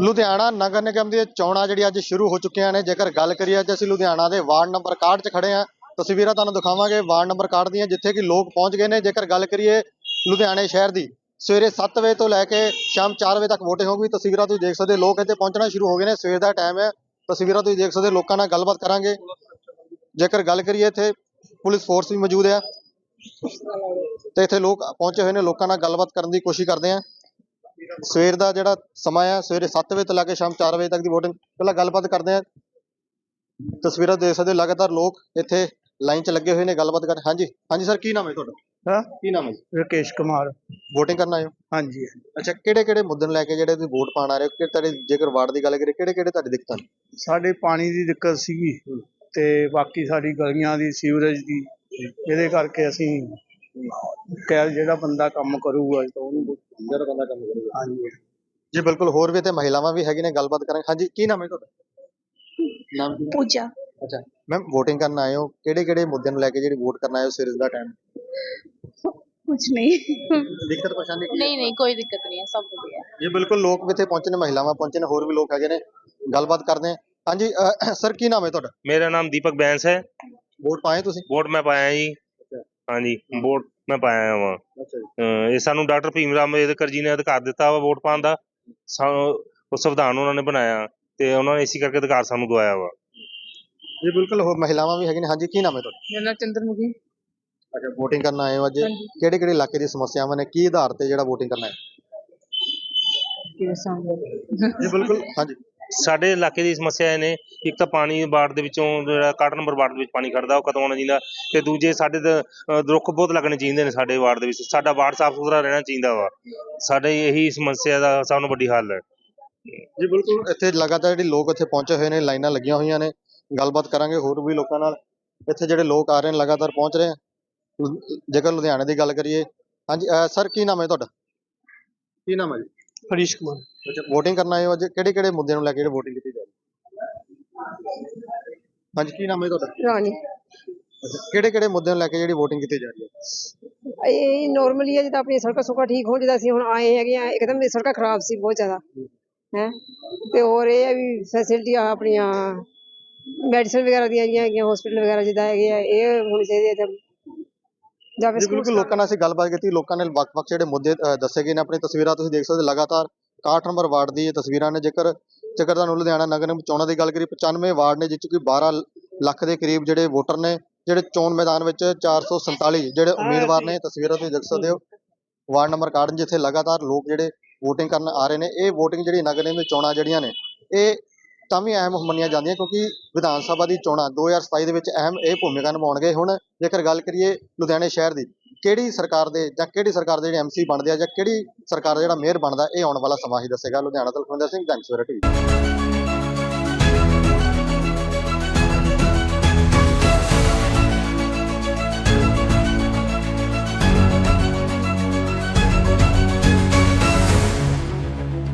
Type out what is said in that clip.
ਲੁਧਿਆਣਾ ਨਗਰ ਨਿਗਮ ਦੀਆਂ ਚੋਣਾਂ ਜਿਹੜੀ ਅੱਜ ਸ਼ੁਰੂ ਹੋ ਚੁੱਕੀਆਂ ਨੇ। ਜੇਕਰ ਗੱਲ ਕਰੀਏ ਅੱਜ ਅਸੀਂ ਲੁਧਿਆਣਾ ਦੇ ਵਾਰਡ ਨੰਬਰ 61 'ਚ ਖੜੇ ਹਾਂ ਤਸਵੀਰਾਂ ਤੁਹਾਨੂੰ ਦਿਖਾਵਾਂਗੇ ਵਾਰਡ ਨੰਬਰ 61 ਦੀਆਂ ਜਿੱਥੇ ਕਿ ਲੋਕ ਪਹੁੰਚ ਗਏ ਨੇ। ਜੇਕਰ ਗੱਲ ਕਰੀਏ ਲੁਧਿਆਣੇ ਸ਼ਹਿਰ ਦੀ ਸਵੇਰੇ 7 ਵਜੇ ਤੋਂ ਲੈ ਕੇ ਸ਼ਾਮ 4 ਵਜੇ ਤੱਕ ਵੋਟਿੰਗ ਹੋਊਗੀ ਤਸਵੀਰਾਂ ਤੁਸੀਂ ਦੇਖ ਸਕਦੇ ਹੋ, ਲੋਕ ਇੱਥੇ ਪਹੁੰਚਣਾ ਸ਼ੁਰੂ ਹੋ ਗਏ ਨੇ। ਸਵੇਰ ਦਾ ਟਾਈਮ ਹੈ। ਤਸਵੀਰਾਂ ਤੁਸੀਂ ਦੇਖ ਸਕਦੇ ਹੋ, ਲੋਕਾਂ ਨਾਲ ਗੱਲਬਾਤ ਕਰਾਂਗੇ। ਜੇਕਰ ਗੱਲ ਕਰੀਏ ਇੱਥੇ ਪੁਲਿਸ ਫੋਰਸ ਵੀ ਮੌਜੂਦ ਹੈ ਤੇ ਇੱਥੇ ਲੋਕ ਪਹੁੰਚੇ ਹੋਏ ਨੇ ਲੋਕਾਂ ਨਾਲ ਗੱਲਬਾਤ ਕਰਨ ਦੀ ਕੋਸ਼ਿਸ਼ ਕਰਦੇ ਆ। ਸਵੇਰ ਦਾ ਜਿਹੜਾ ਸਮਾਂ ਆ ਸਵੇਰੇ 7 ਵਜੇ ਤੋਂ ਲੈ ਕੇ ਸ਼ਾਮ 4 ਵਜੇ ਤੱਕ ਦੀ VOTING ਪਹਿਲਾਂ ਗੱਲਬਾਤ ਕਰਦੇ ਆ ਤਸਵੀਰਾਂ ਦੇਖ ਸਕਦੇ ਹੋ, ਲਗਾਤਾਰ ਲੋਕ ਇੱਥੇ ਲਾਈਨ 'ਚ ਲੱਗੇ ਹੋਏ ਨੇ ਗੱਲਬਾਤ ਕਰ ਹਾਂਜੀ ਹਾਂਜੀ ਸਰ ਕੀ ਨਾਮ ਹੈ ਤੁਹਾਡਾ? ਹਾਂ? ਕੀ ਨਾਮ ਹੈ ਰਕੇਸ਼ ਕੁਮਾਰ। VOTING ਕਰਨ ਆਏ ਹੋ? ਹਾਂਜੀ ਅੱਛਾ ਕਿਹੜੇ ਕਿਹੜੇ ਮੁੱਦੇ ਨੂੰ ਲੈ ਕੇ ਜਿਹੜੇ ਤੁਸੀਂ ਵੋਟ ਪਾਣ ਆ ਰਹੇ ਹੋ? ਕਿ ਤੁਹਾਡੇ ਜੇਕਰ ਵਾਰਡ ਦੀ ਗੱਲ ਕਰੀਏ ਕਿਹੜੇ ਕਿਹੜੇ ਤੁਹਾਡੀ ਦਿੱਕਤਾਂ ਨੇ? ਸਾਡੇ ਪਾਣੀ ਦੀ ਦਿੱਕਤ ਸੀਗੀ ਤੇ ਬਾਕੀ ਸਾਡੀ ਗਲੀਆਂ ਦੀ ਸੀਵਰੇਜ ਦੀ ਇਹਦੇ ਕਰਕੇ ਅਸੀਂ ਕਹਿ ਜਿਹੜਾ ਬੰਦਾ ਕੰਮ ਕਰੂਗਾ ਤਾਂ ਉਹਨੂੰ ਜਿਹੜਾ ਬੰਦਾ ਕੰਮ ਕਰੇਗਾ ਹਾਂਜੀ ਜੀ ਬਿਲਕੁਲ ਹੋਰ ਵੀ ਤੇ ਮਹਿਲਾਵਾਂ ਵੀ ਹੈਗੀ ਨੇ ਗੱਲਬਾਤ ਕਰਾਂਗੇ ਹਾਂਜੀ ਕੀ ਨਾਮ ਹੈ ਤੁਹਾਡਾ ਨਾਮ ਕੀ ਪੂਜਾ ਅੱਛਾ ਮੈਮ VOTING ਕਰਨ ਆਏ ਹੋ ਕਿਹੜੇ ਕਿਹੜੇ ਮੁੱਦਿਆਂ ਨੂੰ ਲੈ ਕੇ ਜਿਹੜੀ ਵੋਟ ਕਰਨ ਆਏ ਹੋ ਸਵੇਰ ਦਾ ਟਾਈਮ ਕੁਝ ਨਹੀਂ ਦਿੱਕਤ ਪਰੇਸ਼ਾਨੀ ਕੀ ਹੈ ਨਹੀਂ ਨਹੀਂ ਕੋਈ ਦਿੱਕਤ ਨਹੀਂ ਹੈ ਸਭ ਵਧੀਆ ਹੈ। ਜੀ ਬਿਲਕੁਲ ਲੋਕ ਵੀ ਇੱਥੇ ਪਹੁੰਚੇ ਨੇ ਮਹਿਲਾਵਾਂ ਪਹੁੰਚੇ ਨੇ ਹੋਰ ਵੀ ਲੋਕ ਹੈਗੇ ਨੇ ਗੱਲਬਾਤ ਕਰਦੇ ਹਾਂ ਹਾਂਜੀ ਸਰ ਕੀ ਨਾਮ ਹੈ ਤੁਹਾਡਾ मेरा नाम दीपक बैंस है ਵੋਟ ਪਾਏ ਤੁਸੀਂ ਵੋਟ ਮੈਂ ਪਾਇਆ ਜੀ ਹਾਂਜੀ ਵੋਟ ਮੈਂ ਪਾਇਆ ਵਾ। ਅੱਛਾ ਜੀ। ਇਹ ਸਾਨੂੰ ਡਾਕਟਰ ਭੀਮ ਰਾਮ ਅੰਬੇਦਕਰ ਜੀ ਨੇ ਅਧਿਕਾਰ ਦਿੱਤਾ ਵਾ ਵੋਟ ਪਾਉਣ ਦਾ। ਸਾਨੂੰ ਉਹ ਸੰਵਿਧਾਨ ਉਹਨਾਂ ਨੇ ਬਣਾਇਆ ਤੇ ਉਹਨਾਂ ਨੇ ਇਸੇ ਕਰਕੇ ਅਧਿਕਾਰ ਸਾਨੂੰ ਦਵਾਇਆ ਵਾ। ਜੀ ਬਿਲਕੁਲ ਹੋਰ ਮਹਿਲਾਵਾਂ ਵੀ ਹੈਗੇ ਨੇ। ਹਾਂਜੀ ਕੀ ਨਾਮ ਹੈ ਤੁਹਾਡਾ? ਮੇਰਾ ਨਾਮ ਚੰਦਰਮੁਖੀ ਅੱਛਾ VOTING ਕਰਨ ਆਏ ਹੋ ਅੱਜ। ਕਿਹੜੇ ਕਿਹੜੇ ਇਲਾਕੇ ਦੀ ਸਮੱਸਿਆਵਾਂ ਨੇ? ਕੀ ਆਧਾਰ ਤੇ ਜਿਹੜਾ VOTING ਕਰਨਾ ਹੈ? ਜੀ ਬਿਲਕੁਲ। ਹਾਂਜੀ। ਸਾਡੇ ਇਲਾਕੇ ਦੀ ਸਮੱਸਿਆ ਇਹ ਨੇ ਇੱਕ ਤਾਂ ਪਾਣੀ ਵਾਰਡ ਦੇ ਵਿੱਚੋਂ ਜਿਹੜਾ 61 ਨੰਬਰ ਵਾਰਡ ਦੇ ਵਿੱਚ ਪਾਣੀ ਖੜਦਾ ਉਹ ਖਤਮ ਹੋਣਾ ਚਾਹੀਦਾ ਤੇ ਦੂਜੇ ਸਾਡੇ ਤਾਂ, ਅਹ, ਰੁੱਖ ਬਹੁਤ ਲੱਗਣੇ ਚਾਹੀਦੇ ਨੇ ਸਾਡੇ ਵਾਰਡ ਦੇ ਵਿੱਚ ਸਾਡਾ ਵਾਰਡ ਸਾਫ਼ ਸੁਥਰਾ ਰਹਿਣਾ ਚਾਹੀਦਾ ਵਾ। ਸਾਡੇ ਇਹੀ ਸਮੱਸਿਆ ਦਾ ਸਭ ਤੋਂ ਵੱਡੀ ਹੱਲ ਹੈ। ਜੀ ਬਿਲਕੁਲ ਇੱਥੇ ਲਗਾਤਾਰ ਜਿਹੜੇ ਲੋਕ ਇੱਥੇ ਪਹੁੰਚੇ ਹੋਏ ਨੇ ਲਾਈਨਾਂ ਲੱਗੀਆਂ ਹੋਈਆਂ ਨੇ ਗੱਲਬਾਤ ਕਰਾਂਗੇ ਹੋਰ ਵੀ ਲੋਕਾਂ ਨਾਲ। ਇੱਥੇ ਜਿਹੜੇ ਲੋਕ ਆ ਰਹੇ ਨੇ ਲਗਾਤਾਰ ਪਹੁੰਚ ਰਹੇ ਆ ਲੁ- ਜੇਕਰ ਲੁਧਿਆਣੇ ਦੀ ਗੱਲ ਕਰੀਏ ਹਾਂਜੀ ਸਰ ਕੀ ਨਾਮ ਹੈ ਤੁਹਾਡਾ? ਕੀ ਨਾਮ ਹੈ ਜੀ? ਹਰੀਸ਼ ਕੁਮਾਰ। VOTING ਕਰਨ ਆਏ ਹੋ ਅੱਜ? ਕਿਹੜੇ ਕਿਹੜੇ ਮੁੱਦਿਆਂ ਨੂੰ ਲੈ ਕੇ ਜਿਹੜੇ VOTING ਕੀਤੀ ਜਾ ਰਹੀ ਹੈ? ਹਾਂਜੀ ਕੀ ਨਾਮ ਹੈ ਤੁਹਾਡਾ? ਰਾਣੀ। ਕਿਹੜੇ ਕਿਹੜੇ ਮੁੱਦਿਆਂ ਨੂੰ ਲੈ ਕੇ ਜਿਹੜੀ VOTING ਕੀਤੀ ਜਾ ਰਹੀ ਹੈ? ਇਹ ਨਾਰਮਲੀ ਹੈ ਜਿੱਦਾਂ ਆਪਣੀ ਸੜਕਾਂ ਸੁੱਕਾ ਠੀਕ ਹੋ ਜਿੱਦਾਂ ਅਸੀਂ ਹੁਣ ਆਏ ਹੈਗੇ ਆ ਇੱਕਦਮ ਇਹ ਸੜਕਾਂ ਖਰਾਬ ਸੀ ਬਹੁਤ ਜ਼ਿਆਦਾ ਹੈ। ਤੇ ਹੋਰ ਇਹ ਹੈ ਵੀ ਫੈਸਿਲਿਟੀਆਂ ਆਪਣੀਆਂ ਮੈਡੀਸਨ ਵਗੈਰਾ ਦੀਆਂ ਹੈਗੀਆਂ ਹੈਗੀਆਂ ਹਸਪੀਟਲ ਵਗੈਰਾ ਜਿੱਦਾਂ ਹੈਗੇ ਆ ਇਹ ਹੋਣੇ ਚਾਹੀਦੇ ਆ ਤੇ ਜਾਂ ਫਿਰ ਬਿਲਕੁਲ ਲੋਕਾਂ ਨਾਲ ਅਸੀਂ ਗੱਲਬਾਤ ਕੀਤੀ ਲੋਕਾਂ ਨੇ ਵੱਖ-ਵੱਖ ਜਿਹੜੇ ਮੁੱਦੇ ਅ, ਦੱਸੇ ਗਏ ਨੇ ਆਪਣੀ ਤਸਵੀਰਾਂ ਤੁਸੀਂ ਦੇਖ ਸਕਦੇ ਹੋ ਲਗਾਤਾਰ 61 ਨੰਬਰ ਵਾਰਡ ਦੀ ਇਹ ਤਸਵੀਰਾਂ ਨੇ। ਜੇਕਰ ਜੇਕਰ ਤੁਹਾਨੂੰ ਲੁਧਿਆਣਾ ਨਗਰ ਨਿਗਮ ਚੋਣਾਂ ਦੀ ਗੱਲ ਕਰੀ 95 ਵਾਰਡ ਨੇ ਜਿਸ 'ਚ ਕਿ 12 ਲੱਖ ਦੇ ਕਰੀਬ ਜਿਹੜੇ ਵੋਟਰ ਨੇ ਜਿਹੜੇ ਚੋਣ ਮੈਦਾਨ ਵਿੱਚ 447 ਜਿਹੜੇ ਉਮੀਦਵਾਰ ਨੇ ਤਸਵੀਰਾਂ ਤੁਸੀਂ ਦੇਖ ਸਕਦੇ ਹੋ। ਵਾਰਡ ਨੰਬਰ 61 ਜਿੱਥੇ ਲਗਾਤਾਰ ਲੋਕ ਜਿਹੜੇ VOTING ਕਰਨ ਆ ਰਹੇ ਨੇ ਇਹ VOTING ਜਿਹੜੀ ਨਗਰ ਨਿਗਮ ਚੋਣਾਂ ਜਿਹੜੀਆਂ ਨੇ ਇਹ ਤਾਂ ਵੀ ਅਹਿਮ ਮੰਨੀਆਂ ਜਾਂਦੀਆਂ ਕਿਉਂਕਿ ਵਿਧਾਨ ਸਭਾ ਦੀ ਚੋਣਾਂ 2027 ਦੇ ਵਿੱਚ ਅਹਿਮ ਇਹ ਭੂਮਿਕਾ ਨਿਭਾਉਣਗੇ। ਹੁਣ ਜੇਕਰ ਗੱਲ ਕਰੀਏ ਲੁਧਿਆਣੇ ਸ਼ਹਿਰ ਦੀ ਕਿਹੜੀ ਸਰਕਾਰ ਦੇ ਜਾਂ ਕਿਹੜੀ ਸਰਕਾਰ ਦੇ ਜਿਹੜੇ ਐਮਸੀ ਬਣਦੇ ਆ ਜਾਂ ਕਿਹੜੀ ਸਰਕਾਰ ਦਾ ਜਿਹੜਾ ਮੇਅਰ ਬਣਦਾ, ਇਹ ਆਉਣ ਵਾਲਾ ਸਮਾਂ ਹੀ ਦੱਸੇਗਾ। ਲੁਧਿਆਣਾ ਤੋਂ ਲਖਵਿੰਦਰ ਸਿੰਘ ਜੰਗ ਸਵੇਰਾ ਟੀਵੀ